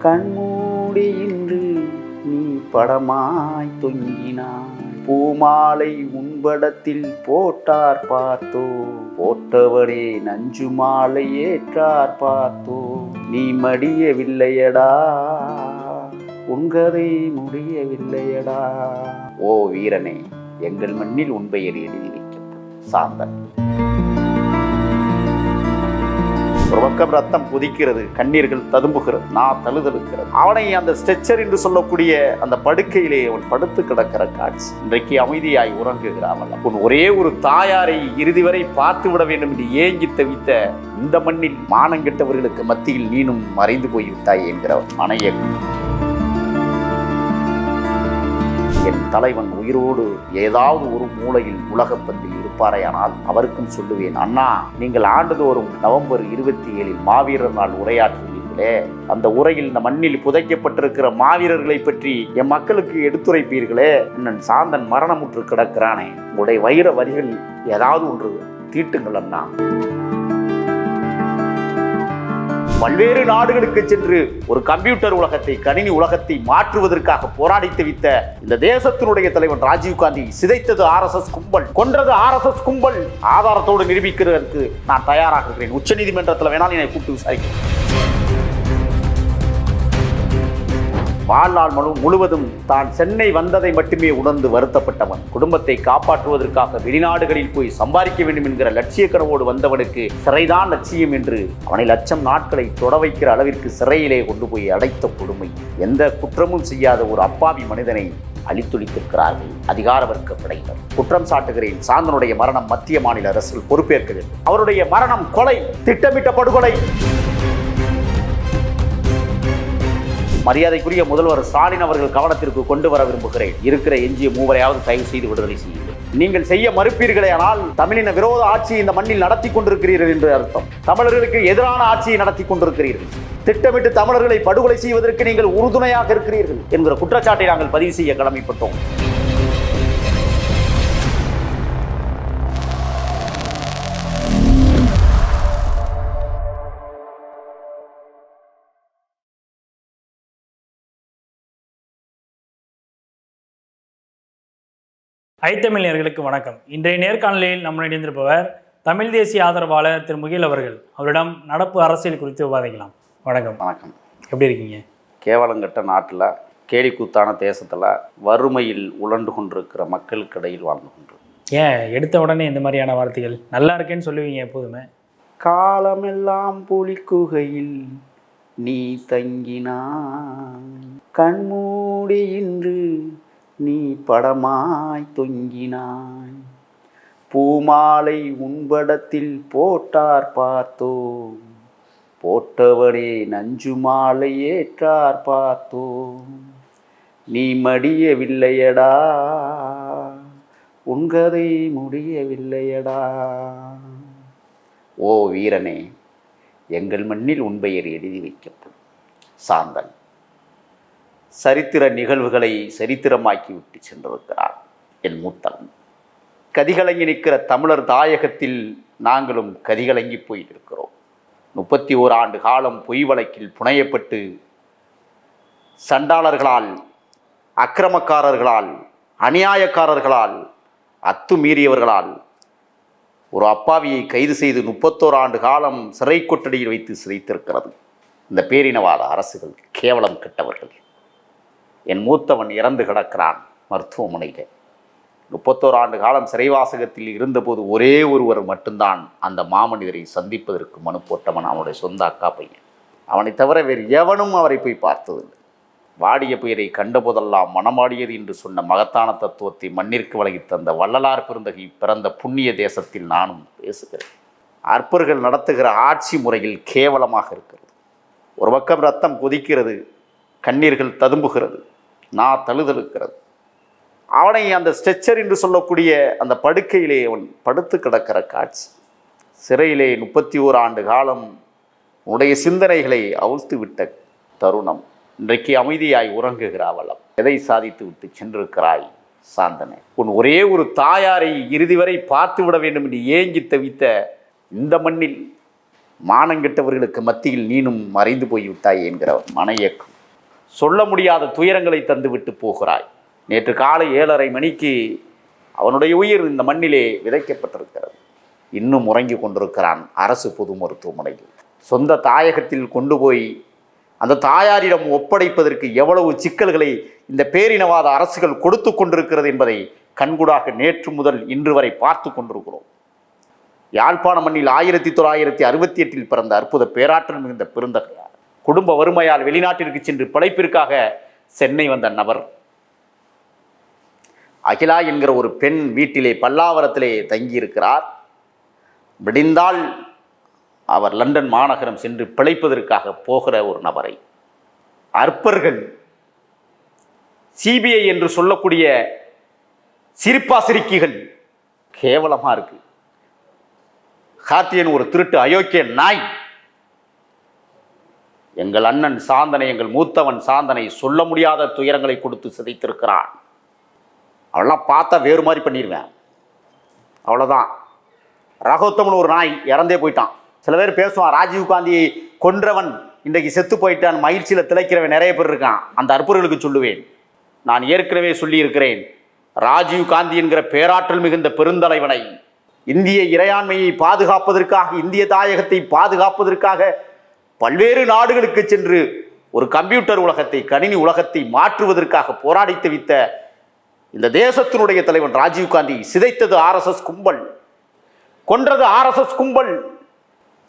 கண்மூடி இன்று நீ படமாய் தொங்கினாய் பூமாலை உன்படத்தில் போட்டார் பார்த்தோ. போட்டவரே நஞ்சு மாலை ஏற்றார் பார்த்தோ. நீ மடியவில்லையடா. உன்கதை முடியவில்லையடா. ஓ வீரனே எங்கள் மண்ணில் உன் பெயர் எழுதி வைக்கப்படும். சாந்தன். ஒரு பக்கம் ரத்தம் கொதிக்கிறது கண்ணீர்கள் ததும்புகிறது நான் தழுதழுக்கிறது. அவனை அந்த ஸ்ட்ரெச்சர் என்று சொல்லக்கூடிய அந்த படுக்கையிலே அவன் படுத்து கிடக்கிற காட்சி. இன்றைக்கு அமைதியாய் உறங்குகிறாமல் உன் ஒரே ஒரு தாயாரை இறுதி வரை பார்த்து விட வேண்டும் என்று ஏங்கி தவித்த இந்த மண்ணில் மானங்கெட்டவர்களுக்கு மத்தியில் நீனும் மறைந்து போய்விட்டாய் என்கிற மனையன் என் தலைவன் உயிரோடு ஏதாவது ஒரு மூலையில் உலகப்பந்தில் இருப்பாரையானால் அவருக்கும் சொல்லுவேன் அண்ணா நீங்கள் ஆண்டுதோறும் நவம்பர் இருபத்தி ஏழில் மாவீரர் நாள் உரையாற்றுவீர்களே. அந்த உரையில் இந்த மண்ணில் புதைக்கப்பட்டிருக்கிற மாவீரர்களை பற்றி என் மக்களுக்கு எடுத்துரைப்பீர்களே. அண்ணன் சாந்தன் மரணமுற்று கிடக்கிறானே. உங்களுடைய வைர வரிகள் ஏதாவது ஒன்று தீட்டுங்கள் அண்ணா. பல்வேறு நாடுகளுக்கு சென்று ஒரு கம்ப்யூட்டர் உலகத்தை கணினி உலகத்தை மாற்றுவதற்காக போராடி தவித்த இந்த தேசத்தினுடைய தலைவன் ராஜீவ் காந்தி சிதைத்தது ஆர்எஸ்எஸ் கும்பல் கொன்றது ஆர்எஸ்எஸ் கும்பல். ஆதாரத்தோடு நிரூபிக்கிறதற்கு நான் தயாராக இருக்கிறேன். உச்சநீதிமன்றத்தில் வேணாலும் என்னை கூப்பிட்டு விசாரிக்கிறேன். வாழ்நாள் மனு முழுவதும் தான் சென்னை வந்ததை மட்டுமே உணர்ந்து வருத்தப்பட்டவன். குடும்பத்தை காப்பாற்றுவதற்காக வெளிநாடுகளில் போய் சம்பாதிக்க வேண்டும் என்கிற லட்சிய கனவோடு வந்தவனுக்கு சிறைதான் லட்சியம் என்று அவனை லட்சம் நாட்களை தொட வைக்கிற அளவிற்கு சிறையிலே கொண்டு போய் அடைத்த கொடுமை. எந்த குற்றமும் செய்யாத ஒரு அப்பாவி மனிதனை அழித்துளித்திருக்கிறார்கள் அதிகார வர்க்க படையினர் குற்றம் சாட்டுகிறேன். சாந்தனுடைய மரணம் மத்திய மாநில அரசில் பொறுப்பேற்க வேண்டும். அவருடைய மரணம் கொலை திட்டமிட்ட படுகொலை. மரியாதைக்குரிய முதல்வர் ஸ்டாலின் அவர்கள் கவனத்திற்கு கொண்டு வர விரும்புகிறேன். இருக்கிற எஞ்சிய மூவரையாவது தயவு செய்து விடுதலை செய்யுங்கள். நீங்கள் செய்ய மறுப்பீர்களே ஆனால் தமிழின விரோத ஆட்சி இந்த மண்ணில் நடத்தி கொண்டிருக்கிறீர்கள் என்று அர்த்தம். தமிழர்களுக்கு எதிரான ஆட்சியை நடத்தி கொண்டிருக்கிறீர்கள். திட்டமிட்டு தமிழர்களை படுகொலை செய்வதற்கு நீங்கள் உறுதுணையாக இருக்கிறீர்கள் என்கிற குற்றச்சாட்டை நாங்கள் பதிவு செய்ய கடமைப்பட்டோம். ஐத்தமிழர்களுக்கு வணக்கம். இன்றைய நேர்காணலில் நம்ம இணைந்திருப்பவர் தமிழ் தேசிய ஆதரவாளர் திரு முகில் அவர்கள். அவரிடம் நடப்பு அரசியல் குறித்து விவாதிக்கலாம். வணக்கம். வணக்கம். எப்படி இருக்கீங்க? கேவலங்கட்ட நாட்டில் கேலிக்கூத்தான தேசத்தில் வறுமையில் உழண்டு கொண்டிருக்கிற மக்களுக்கிடையில் வாழ்ந்து கொண்டிருக்கிறோம் ஏன்? எடுத்த உடனே இந்த மாதிரியான வார்த்தைகள் நல்லா இருக்கேன்னு சொல்லுவீங்க எப்போதுமே. காலமெல்லாம் புலிக்குகையில் நீ தங்கினாய். கண்மூடி இன்று நீ படமாய் தொங்கினாய். பூமாலை உன்படத்தில் போட்டார் பார்த்தோ போட்டவனே நஞ்சு மாலை ஏற்றார் பார்த்தோ நீ மடியவில்லையடா. உன்கதை முடியவில்லையடா. ஓ வீரனே எங்கள் மண்ணில் உன் பெயர் எழுதி வைக்கப்படும். சாந்தன். சரித்திர நிகழ்வுகளை சரித்திரமாக்கி விட்டு சென்றிருக்கிறார் என் மூத்தவன். கதிகலங்கி நிற்கிற தமிழர் தாயகத்தில் நாங்களும் கதிகலங்கி போயிருக்கிறோம். முப்பத்தி ஓர் ஆண்டு காலம் பொய் வழக்கில் புனையப்பட்டு சண்டாளர்களால் அக்கிரமக்காரர்களால் அநியாயக்காரர்களால் அத்துமீறியவர்களால் ஒரு அப்பாவியை கைது செய்து முப்பத்தோரு ஆண்டு காலம் சிறை கொட்டடியில் வைத்து சிதைத்திருக்கிறது இந்த பேரினவாத அரசுகள் கேவலம் கெட்டவர்கள். என் மூத்தவன் இறந்து கிடக்கிறான் மருத்துவமனையில். முப்பத்தோரு ஆண்டு காலம் சிறைவாசகத்தில் இருந்தபோது ஒரே ஒருவர் மட்டும்தான் அந்த மாமனிதரை சந்திப்பதற்கு மனு போட்டவன் அவனுடைய சொந்த அக்கா பையன். அவனை தவிர வேறு எவனும் அவரை போய் பார்த்ததில்லை. வாடிய புயலை கண்டபோதெல்லாம் மனமாடியது என்று சொன்ன மகத்தான தத்துவத்தை மண்ணிற்கு வழங்கி தந்த வள்ளலார் பெருந்தகை பிறந்த புண்ணிய தேசத்தில் நானும் பேசுகிறேன். அற்பர்கள் நடத்துகிற ஆட்சி முறையில் கேவலமாக இருக்கிறது. ஒரு பக்கம் ரத்தம் கொதிக்கிறது கண்ணீர்கள் ததும்புகிறது. நான் தழுதழுக்கிறது. அவனை அந்த ஸ்ட்ரெச்சர் என்று சொல்லக்கூடிய அந்த படுக்கையிலே அவன் படுத்து கிடக்கிற காட்சி. சிறையிலே முப்பத்தி ஓர் ஆண்டு காலம் உன்னுடைய சிந்தனைகளை அவிழ்த்து விட்ட தருணம். இன்றைக்கு அமைதியாய் உறங்குகிறாவளம் எதை சாதித்து விட்டு சென்றிருக்கிறாய் சாந்தனை? உன் ஒரே ஒரு தாயாரை இறுதி வரை பார்த்து விட வேண்டும் என்று ஏங்கி தவித்த இந்த மண்ணில் மானங்கெட்டவர்களுக்கு மத்தியில் நீனும் மறைந்து போய்விட்டாய் என்கிற மன இயக்கம் சொல்ல முடியாத துயரங்களை தந்துவிட்டு போகிறாய். நேற்று காலை ஏழரை மணிக்கு அவனுடைய உயிர் இந்த மண்ணிலே விதைக்கப்பட்டிருக்கிறது. இன்னும் உறங்கி கொண்டிருக்கிறான் அரசு பொது மருத்துவமனையில். சொந்த தாயகத்தில் கொண்டு போய் அந்த தாயாரிடம் ஒப்படைப்பதற்கு எவ்வளவு சிக்கல்களை இந்த பேரினவாத அரசுகள் கொடுத்து கொண்டிருக்கிறது என்பதை கண்கூடாக நேற்று முதல் இன்று வரை பார்த்து கொண்டிருக்கிறோம். யாழ்ப்பாண மண்ணில் ஆயிரத்தி தொள்ளாயிரத்தி அறுபத்தி எட்டில் பிறந்த அற்புத பேராற்றல் மிகுந்த பெருந்தகையார். குடும்ப வறுமையால் வெளிநாட்டிற்கு சென்று பிழைப்பிற்காக சென்னை வந்த நபர். அகிலா என்கிற ஒரு பெண் வீட்டிலே பல்லாவரத்திலே தங்கியிருக்கிறார். விடிந்தால் அவர் லண்டன் மாநகரம் சென்று பிழைப்பதற்காக போகிற ஒரு நபரை. அற்பர்கள் சிபிஐ என்று சொல்லக்கூடிய சிரிப்பாசிரிக்கைகள் கேவலமாக இருக்கு. கார்த்தியன் ஒரு திருட்டு அயோக்கிய நாய். எங்கள் அண்ணன் சாந்தனை எங்கள் மூத்தவன் சாந்தனை சொல்ல முடியாத துயரங்களை கொடுத்து சிதைத்திருக்கிறான். அவெல்லாம் பார்த்தா வேறு மாதிரி பண்ணிடுவேன். அவ்வளோதான் ரகோத்தமன் ஒரு நாய் இறந்தே போயிட்டான். சில பேர் பேசுவான் ராஜீவ் காந்தியை கொன்றவன் இன்றைக்கு செத்து போயிட்டான் மகிழ்ச்சியில் திளைக்கிறவன் நிறைய பேர் இருக்கான். அந்த அற்புதர்களுக்கு சொல்லுவேன். நான் ஏற்கனவே சொல்லியிருக்கிறேன் ராஜீவ் காந்தி என்கிற பேராற்றல் மிகுந்த பெருந்தலைவனை இந்திய இறையாண்மையை பாதுகாப்பதற்காக இந்திய தாயகத்தை பாதுகாப்பதற்காக பல்வேறு நாடுகளுக்கு சென்று ஒரு கம்ப்யூட்டர் உலகத்தை கணினி உலகத்தை மாற்றுவதற்காக போராடி தவித்த இந்த தேசத்தினுடைய தலைவன் ராஜீவ் காந்தி சிதைத்தது ஆர்எஸ்எஸ் கும்பல் கொன்றது ஆர்எஸ்எஸ் கும்பல்.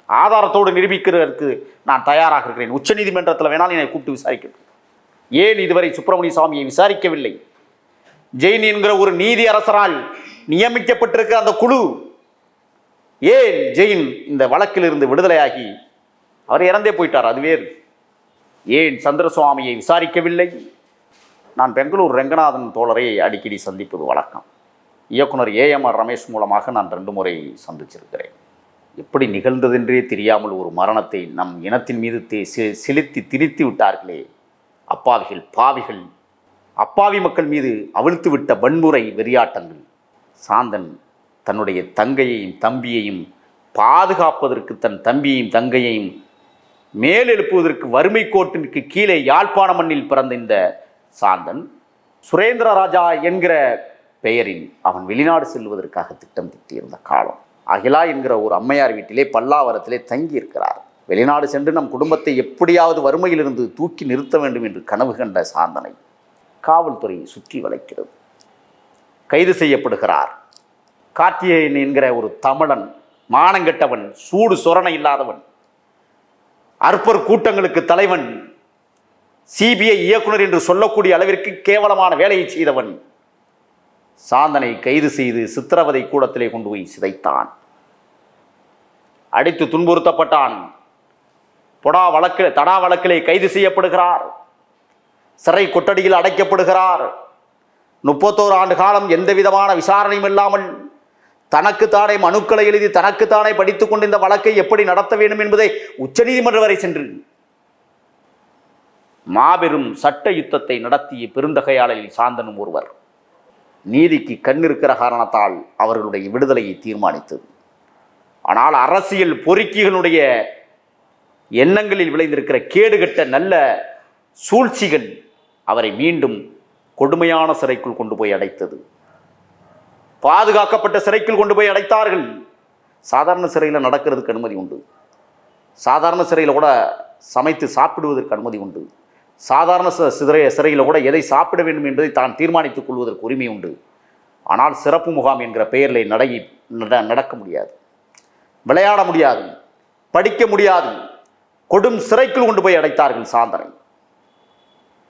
ஆதாரத்தோடு நிரூபிக்கிறதற்கு நான் தயாராக இருக்கிறேன். உச்சநீதிமன்றத்தில் வேணாலும் என்னை கூப்பிட்டு விசாரிக்கட்டும். ஏன் இதுவரை சுப்பிரமணிய சுவாமியை விசாரிக்கவில்லை? ஜெயின் என்கிற ஒரு நீதி அரசரால் நியமிக்கப்பட்டிருக்கிற அந்த குழு ஏன் ஜெயின் இந்த வழக்கிலிருந்து விடுதலையாகி அவர் இறந்தே போயிட்டார் அது வேறு. ஏன் சந்திரசுவாமியை விசாரிக்கவில்லை? நான் பெங்களூர் ரெங்கநாதன் தோழரை அடிக்கடி சந்திப்பது வழக்கம். இயக்குனர் ஏஎம்ஆர் ரமேஷ் மூலமாக நான் ரெண்டு முறை சந்திச்சிருக்கிறேன். எப்படி நிகழ்ந்ததென்றே தெரியாமல் ஒரு மரணத்தை நம் இனத்தின் மீது தே- செலுத்தி திணித்து விட்டார்களே? அப்பாவிகள் பாவிகள் அப்பாவி மக்கள் மீது அவிழ்த்து விட்ட வன்முறை வெறியாட்டங்கள். சாந்தன் தன்னுடைய தங்கையையும் தம்பியையும் பாதுகாப்பதற்கு தன் தம்பியையும் தங்கையையும் மேலெழுப்புவதற்கு வறுமை கோட்டிற்கு கீழே யாழ்ப்பாண மண்ணில் பிறந்த இந்த சாந்தன் சுரேந்திர ராஜா என்கிற பெயரில் அவன் வெளிநாடு செல்வதற்காக திட்டம் திட்டியிருந்த காலம். அகிலா என்கிற ஒரு அம்மையார் வீட்டிலே பல்லாவரத்திலே தங்கியிருக்கிறார். வெளிநாடு சென்று நம் குடும்பத்தை எப்படியாவது வறுமையிலிருந்து தூக்கி நிறுத்த வேண்டும் என்று கனவு கண்ட சாந்தனை காவல்துறை சுற்றி வளைக்கிறது. கைது செய்யப்படுகிறார். கார்த்திகேயன் என்கிற ஒரு தமிழன் மானங்கெட்டவன் சூடு சொரணை இல்லாதவன் அற்பர் கூட்டங்களுக்கு தலைவன் சிபிஐ இயக்குனர் என்று சொல்லக்கூடிய அளவிற்கு கேவலமான வேலையை செய்தவன். சாந்தனை கைது செய்து சித்திரவதை கூடத்திலே கொண்டு போய் சிதைத்தான். அடித்து துன்புறுத்தப்பட்டான். பொடா வழக்கில் தடா வழக்கிலே கைது செய்யப்படுகிறார். சிறை கொட்டடியில் அடைக்கப்படுகிறார். முப்பத்தோரு ஆண்டு காலம் எந்த விதமான விசாரணையும் இல்லாமல் தனக்குத்தானே மனுக்களை எழுதி தனக்குத்தானே படித்துக் கொண்டு இந்த வழக்கை எப்படி நடத்த வேண்டும் என்பதை உச்சநீதிமன்றம் வரை சென்று மாபெரும் சட்ட யுத்தத்தை நடத்திய பெருந்தகையாளரில் சாந்தனும் ஒருவர். நீதிக்கு கண்ணிருக்கிற காரணத்தால் அவர்களுடைய விடுதலையை தீர்மானித்தது. ஆனால் அரசியல் பொறுக்கிகளுடைய எண்ணங்களில் விளைந்திருக்கிற கேடுகட்ட நல்ல சூழ்ச்சிகள் அவரை மீண்டும் கொடுமையான சிறைக்குள் கொண்டு போய் அடைத்தது. பாதுகாக்கப்பட்ட சிறைக்குள் கொண்டு போய் அடைத்தார்கள். சாதாரண சிறையில் நடக்கிறதுக்கு அனுமதி உண்டு. சாதாரண சிறையில் கூட சமைத்து சாப்பிடுவதற்கு அனுமதி உண்டு. சாதாரண சிறை சிறையில் கூட எதை சாப்பிட வேண்டும் என்பதை தான் தீர்மானித்துக் கொள்வதற்கு உரிமை உண்டு. ஆனால் சிறப்பு முகாம் என்கிற பெயரில் நடை நட- நடக்க முடியாது. விளையாட முடியாது. படிக்க முடியாது. கொடும் சிறைக்குள் கொண்டு போய் அடைத்தார்கள் சாந்தனை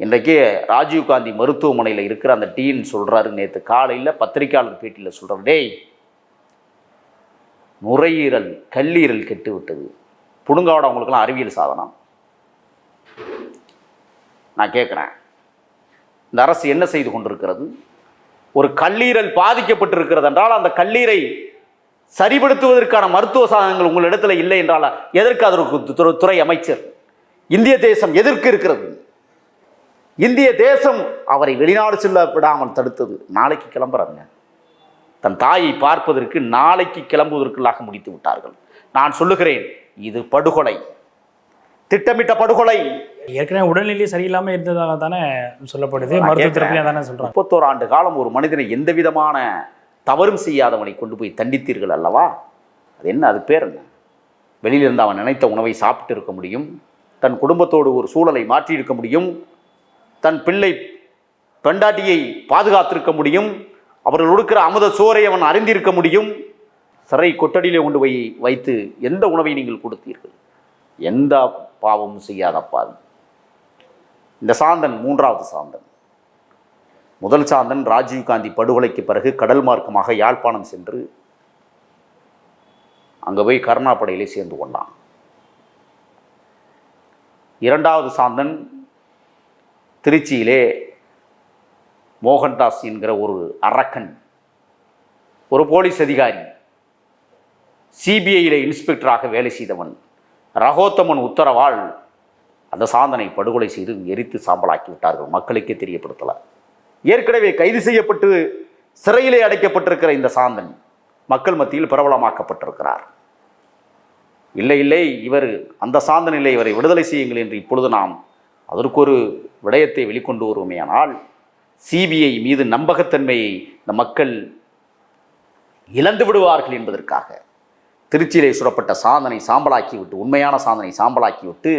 இன்றைக்கு ராஜீவ்காந்தி மருத்துவமனையில் இருக்கிற அந்த டீன் சொல்கிறாரு நேற்று காலையில் பத்திரிகையாளர் பேட்டியில் சொல்கிறார் டேய் நுரையீரல் கல்லீரல் கெட்டு விட்டது புடுங்காவோட அவங்களுக்கெல்லாம் அறிவியல் சாதனம். நான் கேட்குறேன் இந்த அரசு என்ன செய்து கொண்டிருக்கிறது? ஒரு கல்லீரல் பாதிக்கப்பட்டிருக்கிறது என்றால் அந்த கல்லீரை சரிபடுத்துவதற்கான மருத்துவ சாதனங்கள் உங்களிடத்தில் இல்லை என்றால் எதற்கு அதற்கு துறை- துறை அமைச்சர்? இந்திய தேசம் எதற்கு இருக்கிறது? இந்திய தேசம் அவரை வெளிநாடு செல்ல விடாமல் தடுத்தது. நாளைக்கு கிளம்புறாங்க தன் தாயை பார்ப்பதற்கு நாளைக்கு கிளம்புவதற்குள்ளாக முடித்து விட்டார்கள். நான் சொல்லுகிறேன் இது படுகொலை. திட்டமிட்ட படுகொலை. ஏற்கனவே உடல்நிலை சரியில்லாம இருந்ததாக தானே சொல்லப்படுது. மருத்துவ தானே சொல்றாங்க முப்பத்தோரு ஆண்டு காலம் ஒரு மனிதனை எந்த விதமான தவறும் செய்யாதவனை கொண்டு போய் தண்டித்தீர்கள் அல்லவா? அது என்ன? அது பேர் என்ன? வெளியிலிருந்து அவன் நினைத்த உணவை சாப்பிட்டு இருக்க முடியும். தன் குடும்பத்தோடு ஒரு சூழலை மாற்றி இருக்க முடியும். தன் பிள்ளை பெண்டாட்டியை பாதுகாத்திருக்க முடியும். அவர்கள் கொடுக்கிற அமுத சோரை அவன் அறிந்திருக்க முடியும். சிறை கொட்டடியிலே கொண்டு போய் வைத்து எந்த உணவை நீங்கள் கொடுத்தீர்கள்? எந்த பாவமும் செய்யாத அப்பாவி இந்த சாந்தன் மூன்றாவது சாந்தன். முதல் சாந்தன் ராஜீவ்காந்தி படுகொலைக்கு பிறகு கடல் மார்க்கமாக யாழ்ப்பாணம் சென்று அங்கே போய் கருணா படையிலே சேர்ந்து கொண்டான். இரண்டாவது சாந்தன் திருச்சியிலே மோகன்தாஸ் என்கிற ஒரு அரக்கன் ஒரு போலீஸ் அதிகாரி சிபிஐயில் இன்ஸ்பெக்டராக வேலை செய்தவன் ரகோத்தமன் உத்தரவால் அந்த சாந்தனை படுகொலை செய்து எரித்து சாம்பலாக்கி விட்டார்கள். மக்களுக்கே தெரியப்படுத்தலை. ஏற்கனவே கைது செய்யப்பட்டு சிறையிலே அடைக்கப்பட்டிருக்கிற இந்த சாந்தன் மக்கள் மத்தியில் பிரபலமாக்கப்பட்டிருக்கிறார். இல்லை இல்லை இவர் அந்த சாந்தனிலே இவரை விடுதலை செய்யுங்கள் என்று இப்பொழுது நாம் அதற்கு ஒரு விடயத்தை வெளிக்கொண்டு வருவோமேயானால் சிபிஐ மீது நம்பகத்தன்மையை இந்த மக்கள் இழந்து விடுவார்கள் என்பதற்காக திருச்சியிலே சுடப்பட்ட சாந்தனை சாம்பலாக்கி விட்டு உண்மையான சாந்தனை சாம்பலாக்கி விட்டு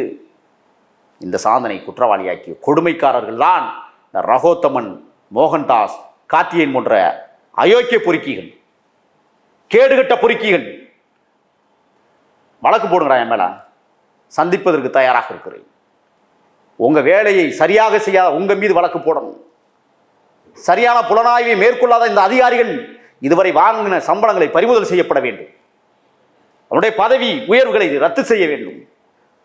இந்த சாந்தனை குற்றவாளியாக்கிய கொடுமைக்காரர்கள் தான் இந்த ரகோத்தமன் மோகன்தாஸ் காத்தியன் போன்ற அயோக்கிய பொறுக்கிகள் கேடுகட்ட பொறுக்கிகள். வழக்கு போடுங்கிறா என் மேல. சந்திப்பதற்கு தயாராக இருக்கிறேன். உங்கள் வேலையை சரியாக செய்யாத உங்கள் மீது வழக்கு போடணும். சரியான புலனாய்வை மேற்கொள்ளாத இந்த அதிகாரிகள் இதுவரை வாங்கின சம்பளங்களை பறிமுதல் செய்யப்பட வேண்டும். அவருடைய பதவி உயர்வுகளை ரத்து செய்ய வேண்டும்.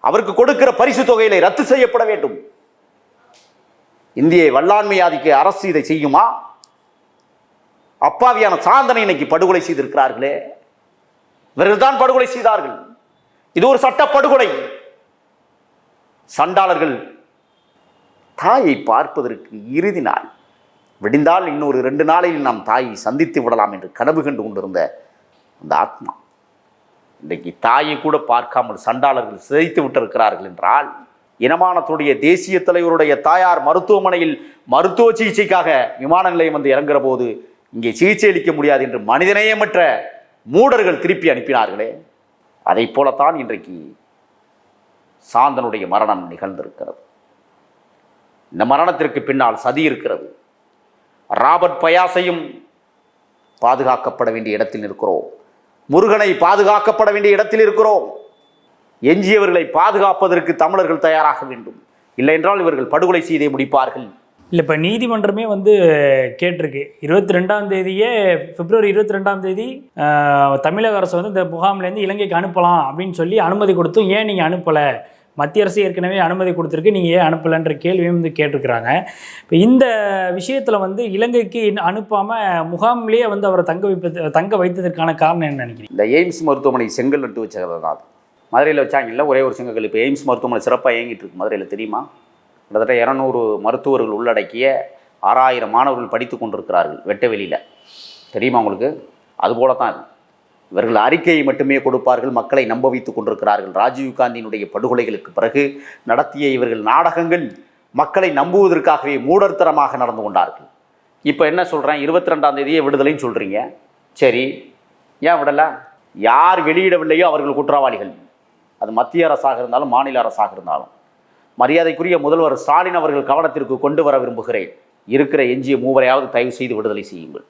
அவருக்கு கொடுக்கிற பரிசு தொகைகளை ரத்து செய்யப்பட வேண்டும். இந்திய வல்லாண்மையாதிக்க அரசு இதை செய்யுமா? அப்பாவியான சாந்தனை இன்னைக்கு படுகொலை செய்திருக்கிறார்களே. இவர்கள் தான் படுகொலை செய்தார்கள். இது ஒரு சட்ட படுகொலை. சண்டாளர்கள் தாயை பார்ப்பதற்கு இறுதி நாள். விடிந்தால் இன்னொரு ரெண்டு நாளில் நாம் தாயை சந்தித்து விடலாம் என்று கனவு கண்டு கொண்டிருந்த அந்த ஆத்மா. இன்றைக்கு தாயை கூட பார்க்காமல் சண்டாளர்கள் சிதைத்து விட்டிருக்கிறார்கள் என்றால் இனமானத்துடைய தேசிய தலைவருடைய தாயார் மருத்துவமனையில் மருத்துவ சிகிச்சைக்காக விமான நிலையம் வந்து இறங்குற போது இங்கே சிகிச்சை அளிக்க முடியாது என்று மனிதநேயமற்ற மூடர்கள் திருப்பி அனுப்பினார்களே. அதைப் போலத்தான் இன்றைக்கு சாந்தனுடைய மரணம் நிகழ்ந்திருக்கிறது. இந்த மரணத்திற்கு பின்னால் சதி இருக்கிறது. ராபர்ட் பயாசையும் பாதுகாக்கப்பட வேண்டிய இடத்தில் இருக்கிறோம். முருகனை பாதுகாக்கப்பட வேண்டிய இடத்தில் இருக்கிறோம். எஞ்சியவர்களை பாதுகாப்பதற்கு தமிழர்கள் தயாராக வேண்டும். இல்லை என்றால் இவர்கள் படுகொலை செய்தே முடிப்பார்கள். இல்லை இப்போ நீதிமன்றமே வந்து கேட்டிருக்கு. இருபத்தி ரெண்டாம் தேதியே பிப்ரவரி இருபத்தி ரெண்டாம் தேதி தமிழக அரசு வந்து இந்த முகாம்லேருந்து இலங்கைக்கு அனுப்பலாம் அப்படின்னு சொல்லி அனுமதி கொடுத்தும் ஏன் நீங்கள் அனுப்பலை? மத்திய அரசு ஏற்கனவே அனுமதி கொடுத்துருக்கு நீங்கள் ஏன் அனுப்பலைன்ற கேள்வியும் வந்து கேட்டிருக்கிறாங்க. இப்போ இந்த விஷயத்தில் வந்து இலங்கைக்கு அனுப்பாமல் முகாம்லேயே வந்து அவரை தங்க வைப்பது தங்க வைத்ததற்கான காரணம் என்ன நினைக்கிறீங்க? இந்த எய்ம்ஸ் மருத்துவமனை செங்கல் நட்டு வச்சது தான் அது. மதுரையில் வச்சாங்கல்ல ஒரே ஒரு செங்கல். இப்போ எய்ம்ஸ் மருத்துவமனை சிறப்பாக இயங்கிட்டு இருக்கு மதுரையில் தெரியுமா? கிட்டத்தட்ட இரநூறு மருத்துவர்கள் உள்ளடக்கிய ஆறாயிரம் மாணவர்கள் படித்து கொண்டிருக்கிறார்கள் வெட்ட வெளியில் தெரியுமா உங்களுக்கு? அதுபோல தான் இருக்கும் இவர்கள் அறிக்கையை மட்டுமே கொடுப்பார்கள் மக்களை நம்ப வைத்துக் கொண்டிருக்கிறார்கள். ராஜீவ் காந்தியினுடைய படுகொலைகளுக்கு பிறகு நடத்திய இவர்கள் நாடகங்கள் மக்களை நம்புவதற்காகவே மூடர்த்தனமாக நடந்து கொண்டார்கள். இப்போ என்ன சொல்கிறேன் இருபத்தி ரெண்டாம் தேதியே விடுதலைன்னு சொல்கிறீங்க சரி ஏன் விடல? யார் வெளியிடவில்லையோ அவர்கள் குற்றவாளிகள். அது மத்திய அரசாக இருந்தாலும் மாநில அரசாக இருந்தாலும். மரியாதைக்குரிய முதல்வர் ஸ்டாலின் அவர்கள் கவனத்திற்கு கொண்டு வர விரும்புகிறேன். இருக்கிற எஞ்சிய மூவரையாவது தயவு செய்து விடுதலை செய்யுங்கள்.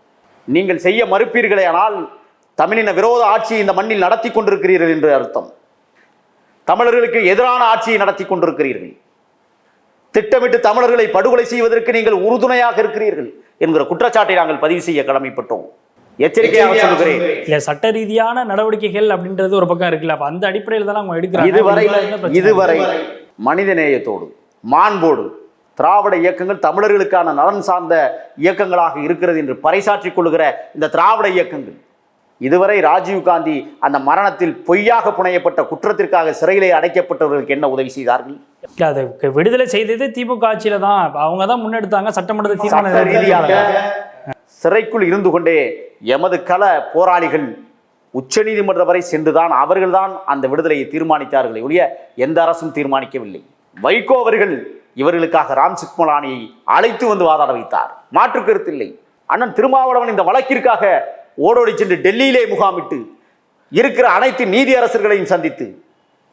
நீங்கள் செய்ய மறுப்பீர்களே ஆனால் தமிழின விரோத ஆட்சியை இந்த மண்ணில் நடத்தி கொண்டிருக்கிறீர்கள் என்று அர்த்தம். தமிழர்களுக்கு எதிரான ஆட்சியை நடத்தி கொண்டிருக்கிறீர்கள். திட்டமிட்டு தமிழர்களை படுகொலை செய்வதற்கு நீங்கள் உறுதுணையாக இருக்கிறீர்கள் என்கிற குற்றச்சாட்டை நாங்கள் பதிவு செய்ய கடமைப்பட்டோம். எச்சரிக்கையாக சொல்கிறேன் இல்லை சட்ட ரீதியான நடவடிக்கைகள் அப்படின்றது ஒரு பக்கம் இருக்குல்ல அப்போ அந்த அடிப்படையில் தான் அவங்க எடுக்கிறாங்க. இதுவரை? இதுவரை மனிதநேயத்தோடு மாண்போடு திராவிட இயக்கங்கள் தமிழர்களுக்கான நலன் சார்ந்த இயக்கங்களாக இருக்கிறது என்று பறைசாற்றிக் கொள்ளுகிற இந்த திராவிட இயக்கங்கள் இதுவரை ராஜீவ் காந்தி அந்த மரணத்தில் பொய்யாக புனையப்பட்ட குற்றத்திற்காக சிறையிலே அடைக்கப்பட்டவர்களுக்கு என்ன உதவி செய்தார்கள்? இல்ல அது க- விடுதலை செய்தது திமுக ஆட்சியில தான். அவங்க தான் முன்னெடுத்தாங்க சட்டமன்றத்தை சட்ட தீர்மானம் ரீதியாக. சிறைக்குள் இருந்து கொண்டே எமது கள போராளிகள் உச்சநீதிமன்றம் வரை சென்றுதான் அவர்கள்தான் அந்த விடுதலையை தீர்மானித்தார்களே ஒழிய எந்த அரசும் தீர்மானிக்கவில்லை. வைகோ அவர்கள் இவர்களுக்காக ராம் சிக்மலானியை அழைத்து வந்து வாதாட வைத்தார். மாற்று கருத்தில்லை அண்ணன் திருமாவளவன் இந்த வழக்கிற்காக ஓடோடி சென்று டெல்லியிலே முகாமிட்டு இருக்கிற அனைத்து நீதி அரசர்களையும் சந்தித்து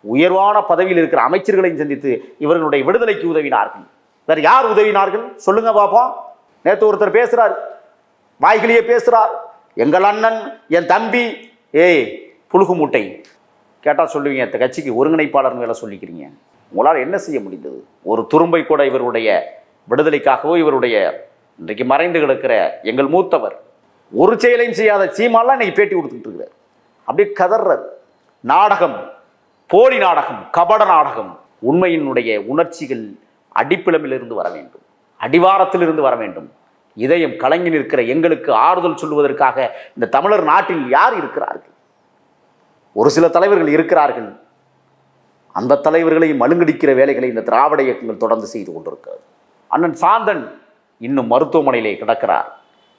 உயர்வான பதவியில் இருக்கிற அமைச்சர்களையும் சந்தித்து இவர்களுடைய விடுதலைக்கு உதவினார்கள். வேறு யார் உதவினார்கள்? சொல்லுங்க பாப்போம் நேற்று ஒருத்தர் பேசுகிறார் வாய்கிலேயே பேசுகிறார் எங்கள் அண்ணன் என் தம்பி. ஏய் புழுகு மூட்டை கேட்டால் சொல்லுவீங்க இந்த கட்சிக்கு ஒருங்கிணைப்பாளர் வேலை சொல்லிக்கிறீங்க. உங்களால் என்ன செய்ய முடிந்தது? ஒரு துரும்பை கூட இவருடைய விடுதலைக்காகவோ இவருடைய இன்றைக்கு மறைந்து கிடக்கிற எங்கள் மூத்தவர் ஒரு செயலையும் செய்யாத சீமாலாம் இன்னைக்கு பேட்டி கொடுத்துட்டு இருக்கிறார் அப்படியே கதர்றார் நாடகம் போலி நாடகம் கபட நாடகம் உண்மையினுடைய உணர்ச்சிகள் அடிப்பிளமிலிருந்து வர வேண்டும். அடிவாரத்திலிருந்து வர வேண்டும். இதயம் கலங்கி நிற்கிற எங்களுக்கு ஆறுதல் சொல்லுவதற்காக இந்த தமிழர் நாட்டில் யார் இருக்கிறார்கள்? ஒரு சில தலைவர்கள் இருக்கிறார்கள். அந்த தலைவர்களை மழுங்கடிக்கிற வேலைகளை இந்த திராவிட இயக்கங்கள் தொடர்ந்து செய்து கொண்டிருக்கிறது. அண்ணன் சாந்தன் இன்னும் மருத்துவமனையிலே கிடக்கிறார்.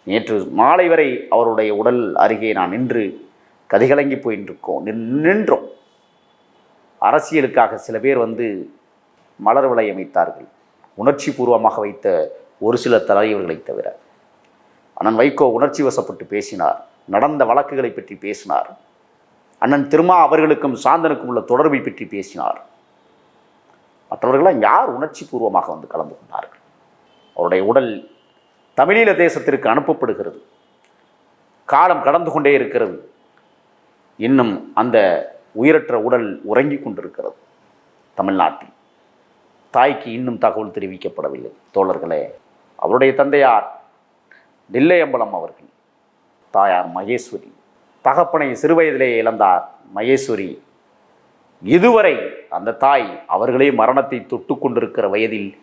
நேற்று மாலை வரை அவருடைய உடல் அருகே நான் நின்று கதிகலங்கி போயின்னு இருக்கோம் நின்- நின்றோம். அரசியலுக்காக சில பேர் வந்து மலர் விலை அமைத்தார்கள். உணர்ச்சி பூர்வமாக வைத்த ஒரு சில தலைவர்களை தவிர. அண்ணன் வைகோ உணர்ச்சி வசப்பட்டு பேசினார். நடந்த வழக்குகளை பற்றி பேசினார். அண்ணன் திருமா அவர்களுக்கும் சாந்தனுக்கும் உள்ள தொடர்பை பற்றி பேசினார். மற்றவர்களாம் யார் உணர்ச்சி பூர்வமாக வந்து கலந்து கொண்டார்கள்? அவருடைய உடல் தமிழீழ தேசத்திற்கு அனுப்பப்படுகிறது. காலம் கடந்து கொண்டே இருக்கிறது. இன்னும் அந்த உயிரற்ற உடல் உறங்கிக் கொண்டிருக்கிறது தமிழ்நாட்டில். தாய்க்கு இன்னும் தகவல் தெரிவிக்கப்படவில்லை. தோழர்களே அவருடைய தந்தையார் நெல்லையம்பலம் அவர்கள் தாயார் மகேஸ்வரி தகப்பனை சிறுவயதிலே இழந்தார் மகேஸ்வரி. இதுவரை அந்த தாய் அவர்களே மரணத்தை தொட்டு கொண்டிருக்கிற வயதில்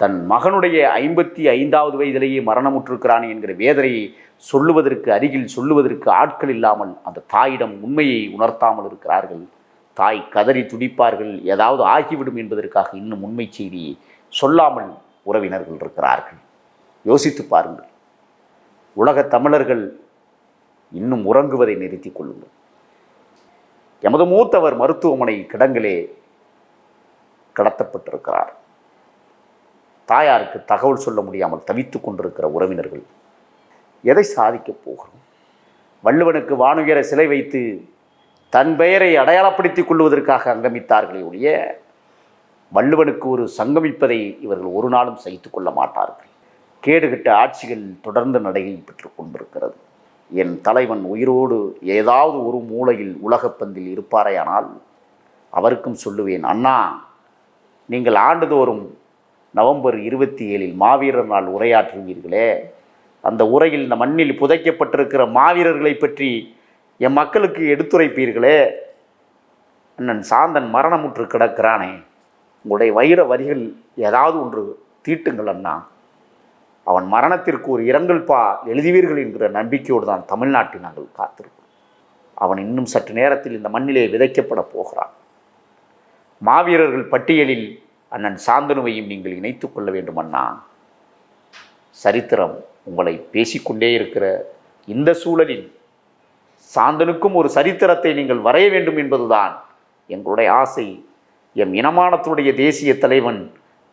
தன் மகனுடைய ஐம்பத்தி ஐந்தாவது வயதிலேயே மரணமுற்றிருக்கிறான் என்கிற வேதனையை சொல்லுவதற்கு அருகில் சொல்லுவதற்கு ஆட்கள் இல்லாமல் அந்த தாயிடம் உண்மையை உணர்த்தாமல் இருக்கிறார்கள். தாய் கதறி துடிப்பார்கள். ஏதாவது ஆகிவிடும் என்பதற்காக இன்னும் உண்மை செய்தியை சொல்லாமல் உறவினர்கள் இருக்கிறார்கள். யோசித்து பாருங்கள். உலகத் தமிழர்கள் இன்னும் உறங்குவதை நிறுத்திக் கொள்ளுங்கள். எமது மூத்தவர் மருத்துவமனை கிடங்கிலே கடத்தப்பட்டிருக்கிறார். தாயாருக்கு தகவல் சொல்ல முடியாமல் தவித்துக் கொண்டிருக்கிற உறவினர்கள் எதை சாதிக்கப் போகிறோம்? வள்ளுவனுக்கு வானுயர சிலை வைத்து தன் பெயரை அடையாளப்படுத்திக் கொள்வதற்காக அங்கமித்தார்களே ஒழிய வள்ளுவனுக்கு ஒரு சங்கமிப்பதை இவர்கள் ஒரு நாளும் சகித்து கொள்ள மாட்டார்கள். கேடுகட்ட ஆட்சிகள் தொடர்ந்து நடையை பெற்றுக் கொண்டிருக்கிறது. என் தலைவன் உயிரோடு ஏதாவது ஒரு மூலையில் உலகப்பந்தில் இருப்பாரேயானால் அவருக்கும் சொல்லுவேன் அண்ணா நீங்கள் ஆண்டுதோறும் நவம்பர் இருபத்தி ஏழில் மாவீரர் நாள் உரையாற்றுவீர்களே. அந்த உரையில் இந்த மண்ணில் புதைக்கப்பட்டிருக்கிற மாவீரர்களை பற்றி என் மக்களுக்கு எடுத்துரைப்பீர்களே. அண்ணன் சாந்தன் மரணமுற்று கிடக்கிறானே. உங்களுடைய வைர வரிகள் ஏதாவது ஒன்று தீட்டுங்கள் அண்ணா. அவன் மரணத்திற்கு ஒரு இரங்கல் பா எழுதுவீர்கள் என்கிற நம்பிக்கையோடு தான் தமிழ்நாட்டில் நாங்கள் காத்திருக்கிறோம். அவன் இன்னும் சற்று நேரத்தில் இந்த மண்ணிலே விதைக்கப்பட போகிறான். மாவீரர்கள் பட்டியலில் அண்ணன் சாந்தனுவையும் நீங்கள் இணைத்து கொள்ள வேண்டும் அண்ணா. சரித்திரம் உங்களை பேசிக்கொண்டே இருக்கிற இந்த சூழலில் சாந்தனுக்கும் ஒரு சரித்திரத்தை நீங்கள் வரைய வேண்டும் என்பதுதான் எங்களுடைய ஆசை. எம் இனமானத்துடைய தேசிய தலைவன்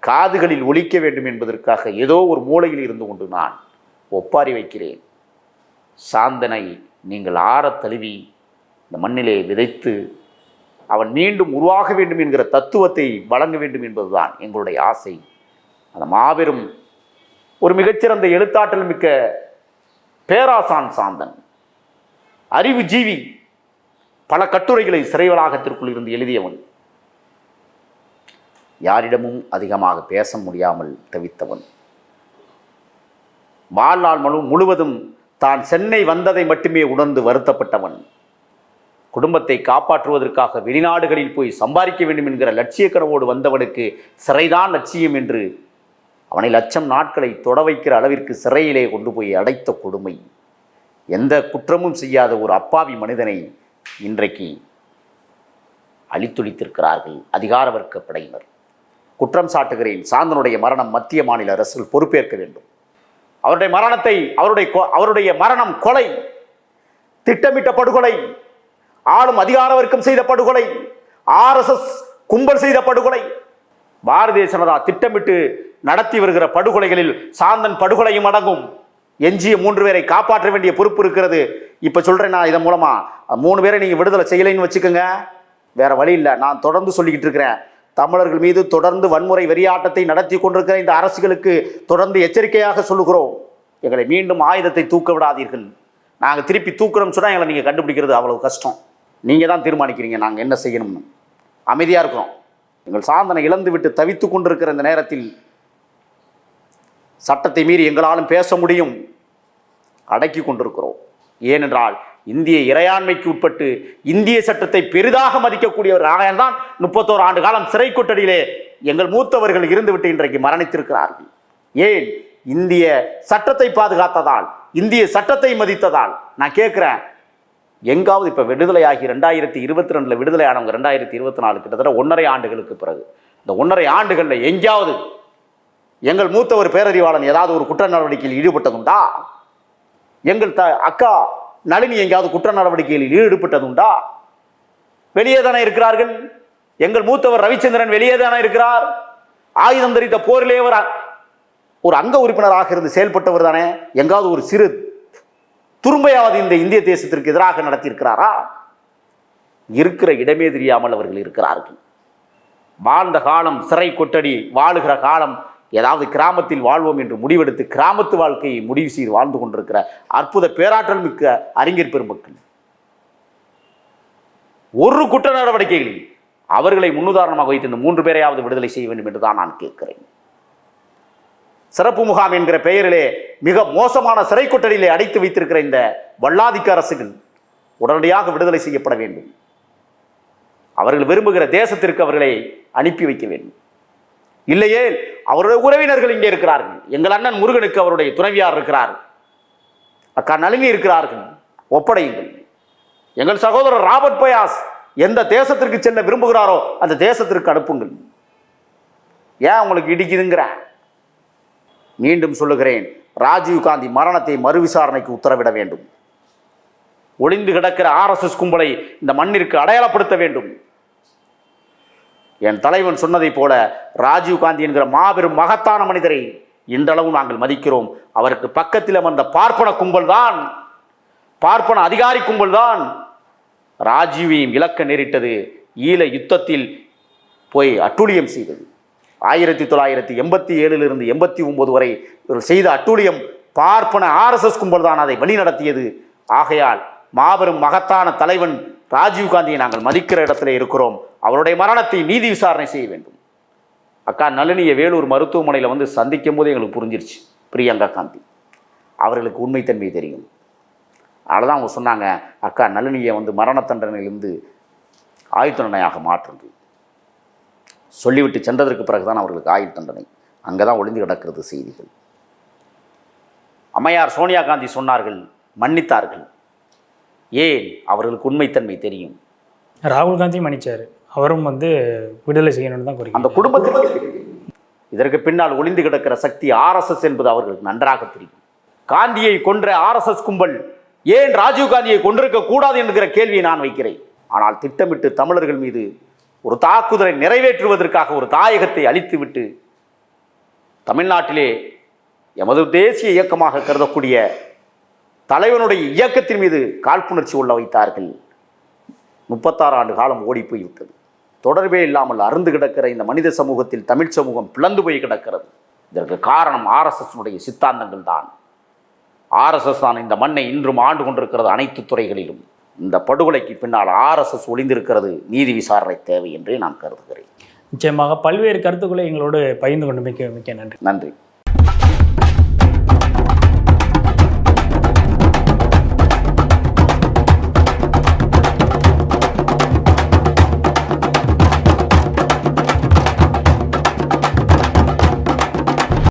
காதுகளில் ஒழிக்க வேண்டும் என்பதற்காக ஏதோ ஒரு மூலையில் இருந்து கொண்டு நான் ஒப்பாரி வைக்கிறேன். சாந்தனை நீங்கள் ஆறத் தழுவி இந்த மண்ணிலே விதைத்து அவன் மீண்டும் உருவாக வேண்டும் என்கிற தத்துவத்தை வழங்க வேண்டும் என்பதுதான் எங்களுடைய ஆசை. அந்த மாபெரும் ஒரு மிகச்சிறந்த எழுத்தாற்றல் மிக்க பேராசான் சாந்தன் அறிவு ஜீவி பல கட்டுரைகளை சிறை வளாகத்திற்குள் இருந்து எழுதியவன். யாரிடமும் அதிகமாக பேச முடியாமல் தவித்தவன். வாழ்நாள் முழு முழுவதும் தான் சென்னை வந்ததை மட்டுமே உணர்ந்து வருத்தப்பட்டவன். குடும்பத்தை காப்பாற்றுவதற்காக வெளிநாடுகளில் போய் சம்பாதிக்க வேண்டும் என்கிற லட்சிய கனவோடு வந்தவனுக்கு சிறைதான் லட்சியம் என்று அவனை லட்சம் நாட்களை தொட வைக்கிற அளவிற்கு சிறையிலே கொண்டு போய் அடைத்த கொடுமை. எந்த குற்றமும் செய்யாத ஒரு அப்பாவி மனிதனை இன்றைக்கு அழித்துளித்திருக்கிறார்கள் அதிகார வர்க்க படையினர் குற்றம் சாட்டுகிறேன். சாந்தனுடைய மரணம் மத்திய மாநில அரசுகள் பொறுப்பேற்க வேண்டும். அவருடைய மரணத்தை அவருடைய கொ- அவருடைய மரணம் கொலை திட்டமிட்ட படுகொலை ஆளும் அதிகார வர்க்கம் செய்த படுகொலை. ஆர்எஸ்எஸ் கும்பல் செய்த படுகொலை. பாரதிய ஜனதா திட்டமிட்டு நடத்தி வருகிற படுகொலைகளில் சாந்தன் படுகொலையும் அடங்கும். எஞ்சிய மூன்று பேரை காப்பாற்ற வேண்டிய பொறுப்பு இருக்கிறது. இப்போ சொல்கிறேன் நான் இதன் மூலமாக மூணு பேரை நீங்கள் விடுதலை செய்யலைன்னு வச்சுக்கோங்க. வேற வழி இல்லை. நான் தொடர்ந்து சொல்லிக்கிட்டு இருக்கிறேன். தமிழர்கள் மீது தொடர்ந்து வன்முறை வெறியாட்டத்தை நடத்தி கொண்டிருக்கிற இந்த அரசுகளுக்கு தொடர்ந்து எச்சரிக்கையாக சொல்லுகிறோம். எங்களை மீண்டும் ஆயுதத்தை தூக்க விடாதீர்கள். நாங்கள் திருப்பி தூக்குறோம்னு சொன்னால் எங்களை நீங்கள் கண்டுபிடிக்கிறது அவ்வளவு கஷ்டம். நீங்கள் தான் தீர்மானிக்கிறீங்க நாங்கள் என்ன செய்யணும்னு. அமைதியாக இருக்கிறோம் எங்கள் சாந்தனை இழந்து விட்டு தவித்து கொண்டிருக்கிற இந்த நேரத்தில் சட்டத்தை மீறி எங்களாலும் பேச முடியும். அடக்கி கொண்டிருக்கிறோம். ஏனென்றால் இந்திய இறையாண்மைக்கு உட்பட்டு இந்திய சட்டத்தை பெரிதாக மதிக்கக்கூடியவர் தான் முப்பத்தோரு ஆண்டு காலம் சிறை கொட்டடியிலே எங்கள் மூத்தவர்கள் இருந்துவிட்டு இன்றைக்கு மரணித்திருக்கிறார்கள். ஏன்? இந்திய சட்டத்தை பாதுகாத்ததால் இந்திய சட்டத்தை மதித்ததால். நான் கேட்குறேன் எங்காவது இப்போ விடுதலையாகி ரெண்டாயிரத்தி இருபத்தி ரெண்டில் விடுதலை ஆனவங்க ரெண்டாயிரத்தி இருபத்தி நாலு கிட்டத்தட்ட ஒன்றரை ஆண்டுகளுக்கு பிறகு. இந்த ஒன்றரை ஆண்டுகளில் எங்கேயாவது எங்கள் மூத்தவர் பேரறிவாளன் ஏதாவது ஒரு குற்ற நடவடிக்கையில் ஈடுபட்டதுண்டா? எங்கள் த அக்கா நளினி எங்கேயாவது குற்ற நடவடிக்கையில் ஈடுபட்டதுண்டா? வெளியே தானே இருக்கிறார்கள்? எங்கள் மூத்தவர் ரவிச்சந்திரன் வெளியே தானே இருக்கிறார்? ஆயுதம் தரித்த போரிலே ஒரு ஒரு அங்க உறுப்பினராக இருந்து செயல்பட்டவர் தானே? எங்காவது ஒரு சிறு துரும்பையாவது இந்த இந்திய தேசத்திற்கு எதிராக நடத்தியிருக்கிறாரா? இருக்கிற இடமே தெரியாமல் அவர்கள் இருக்கிறார்கள். வாழ்ந்த காலம் சிறை கொட்டடி வாழுகிற காலம் ஏதாவது கிராமத்தில் வாழ்வோம் என்று முடிவெடுத்து கிராமத்து வாழ்க்கையை முடிவு செய்து வாழ்ந்து கொண்டிருக்கிற அற்புத பேராற்றல் மிக்க அறிஞர் பெருமக்கள். ஒரு குற்ற நடவடிக்கைகளில் அவர்களை முன்னுதாரணமாக வைத்து இந்த மூன்று பேரையாவது விடுதலை செய்ய வேண்டும் என்று தான் நான் கேட்கிறேன். சிறப்பு முகாம் என்கிற பெயரிலே மிக மோசமான சிறை கொட்டடியிலே அடைத்து வைத்திருக்கிற இந்த வல்லாதிக்க அரசுகள் உடனடியாக விடுதலை செய்யப்பட வேண்டும். அவர்கள் விரும்புகிற தேசத்திற்கு அவர்களை அனுப்பி வைக்க வேண்டும். இல்லையே அவருடைய உறவினர்கள் இங்கே இருக்கிறார்கள். எங்கள் அண்ணன் முருகனுக்கு அவருடைய துணைவியார் இருக்கிறார். அக்கா நளினி இருக்கிறார்கள். ஒப்படையுங்கள். எங்கள் சகோதரர் ராபர்ட் பயாஸ் எந்த தேசத்திற்கு செல்ல விரும்புகிறாரோ அந்த தேசத்திற்கு அனுப்புங்கள். ஏன் உங்களுக்கு இடிக்குதுங்கிற மீண்டும் சொல்லுகிறேன் ராஜீவ் காந்தி மரணத்தை மறுவிசாரணைக்கு உத்தரவிட வேண்டும். ஒளிந்து கிடக்கிற ஆர்எஸ்எஸ் கும்பலை இந்த மண்ணிற்கு அடையாளப்படுத்த வேண்டும். என் தலைவன் சொன்னதைப் போல ராஜீவ் காந்தி என்கிற மாபெரும் மகத்தான மனிதரை இன்றளவும் நாங்கள் மதிக்கிறோம். அவருக்கு பக்கத்தில் அமர்ந்த பார்ப்பன கும்பல் தான் பார்ப்பன அதிகாரி கும்பல் தான் ராஜீவையும் இழக்க நேரிட்டது ஈழ யுத்தத்தில் போய் அட்டூழியம் செய்தது. ஆயிரத்தி தொள்ளாயிரத்தி எண்பத்தி ஏழிலிருந்து எண்பத்தி ஒன்பது வரை இவர்கள் செய்த அட்டூழியம் பார்ப்பன ஆர்எஸ்எஸ் கும்பல் தான் அதை வழிநடத்தியது. ஆகையால் மாபெரும் மகத்தான தலைவன் ராஜீவ் காந்தியை நாங்கள் மதிக்கிற இடத்துல இருக்கிறோம். அவருடைய மரணத்தை நீதி விசாரணை செய்ய வேண்டும். அக்கா நளினியை வேலூர் மருத்துவமனையில் வந்து சந்திக்கும் போது எங்களுக்கு புரிஞ்சிருச்சு பிரியங்கா காந்தி. அவர்களுக்கு உண்மைத்தன்மை தெரியும். அதனால தான் அவங்க சொன்னாங்க அக்கா நளினியை வந்து மரண தண்டனையிலிருந்து ஆயுள் தண்டனையாக மாற்றுறது சொல்லிவிட்டு சென்றதற்கு பிறகுதான் அவர்களுக்கு ஆயுள் தண்டனை. அங்கே தான் ஒளிந்து கிடக்கிறது செய்திகள். அம்மையார் சோனியா காந்தி சொன்னார்கள் மன்னித்தார்கள். ஏன்? அவர்களுக்கு உண்மைத்தன்மை தெரியும். ராகுல் காந்தி மன்னிச்சார். அவரும் வந்து விடுதலை செய்யணும்னு தான் அந்த குடும்பத்திற்கு. இதற்கு பின்னால் ஒளிந்து கிடக்கிற சக்தி ஆர்எஸ்எஸ் என்பது அவர்களுக்கு நன்றாக தெரியும். காந்தியை கொன்ற ஆர்எஸ்எஸ் கும்பல் ஏன் ராஜீவ் காந்தியை கொண்டிருக்க கூடாது என்கிற கேள்வியை நான் வைக்கிறேன். ஆனால் திட்டமிட்டு தமிழர்கள் மீது ஒரு தாக்குதலை நிறைவேற்றுவதற்காக ஒரு தாயகத்தை அழித்துவிட்டு தமிழ்நாட்டிலே எமது தேசிய இயக்கமாக கருதக்கூடிய தலைவனுடைய இயக்கத்தின் மீது காழ்ப்புணர்ச்சி உள்ள வைத்தார்கள். முப்பத்தாறு ஆண்டு காலம் ஓடி போய்விட்டது தொடர்பே இல்லாமல் அருந்து கிடக்கிற இந்த மனித சமூகத்தில் தமிழ் சமூகம் பிளந்து போய் கிடக்கிறது. இதற்கு காரணம் ஆர்எஸ்எஸ்னுடைய சித்தாந்தங்கள் தான். ஆர்எஸ்எஸ் தான் இந்த மண்ணை இன்றும் ஆண்டு கொண்டிருக்கிறது அனைத்து துறைகளிலும். இந்த படுகொலைக்கு பின்னால் ஆர்எஸ்எஸ் ஒளிந்திருக்கிறது நீதி விசாரணை தேவை என்றே நான் கருதுகிறேன். நிச்சயமாக பல்வேறு கருத்துக்களை எங்களோடு பகிர்ந்து கொண்டு மிக்க மிக்க நன்றி. நன்றி.